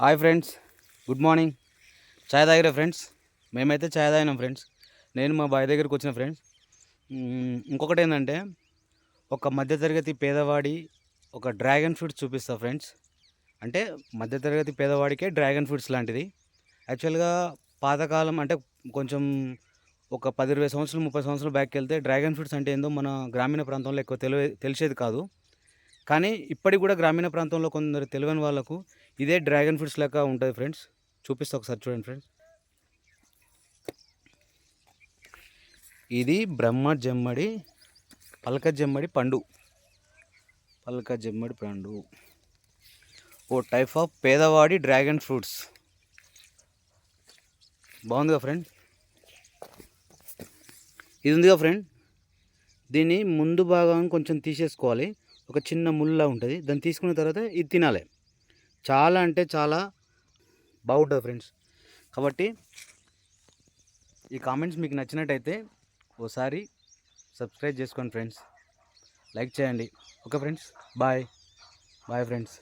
Hi friends good morning చాయ్ తాగిరా friends మేమైతే చాయ్ తాగినాం ఫ్రెండ్స్ నేను మా బాయ్ దగ్గరికి వచ్చిన ఫ్రెండ్స్ ఇంకొకటి ఏంటంటే ఒక మధ్యతరగతి పేదవాడి ఒక డ్రాగన్ ఫ్రూట్స్ చూపిస్తా ఫ్రెండ్స్ అంటే మధ్యతరగతి పేదవాడికే డ్రాగన్ ఫ్రూట్స్ లాంటిది. యాక్చువల్గా పాతకాలం అంటే కొంచెం ఒక పది ఇరవై సంవత్సరాలు ముప్పై సంవత్సరాలు బ్యాక్కి వెళ్తే డ్రాగన్ ఫ్రూట్స్ అంటే ఏందో మన గ్రామీణ ప్రాంతంలో ఎక్కువ తెలివే తెలిసేది కాదు. కానీ ఇప్పటికి కూడా గ్రామీణ ప్రాంతంలో కొందరు తెలియని వాళ్ళకు ఇదే డ్రాగన్ ఫ్రూట్స్ లెక్క ఉంటుంది ఫ్రెండ్స్. చూపిస్తా ఒకసారి చూడండి ఫ్రెండ్స్. ఇది బ్రహ్మ జమ్మడి పలక జమ్మడి పండు. పలక జమ్మడి పండు. ఓ టైప్ ఆఫ్ పేదవాడి డ్రాగన్ ఫ్రూట్స్. బాగుందిగా ఫ్రెండ్? ఇది ఉందిగా ఫ్రెండ్? దీన్ని ముందు భాగం కొంచెం తీసేసుకోవాలి. ఒక చిన్న ముళ్ళ ఉంటుంది. దాన్ని తీసుకున్న తర్వాత ఇది తినాలి. చాలా అంటే చాలా బాగుంటుంది ఫ్రెండ్స్. కాబట్టి ఈ కామెంట్స్ మీకు నచ్చినట్టయితే ఓసారి సబ్స్క్రైబ్ చేసుకోండి ఫ్రెండ్స్. లైక్ చేయండి. Okay friends. Bye. Bye friends.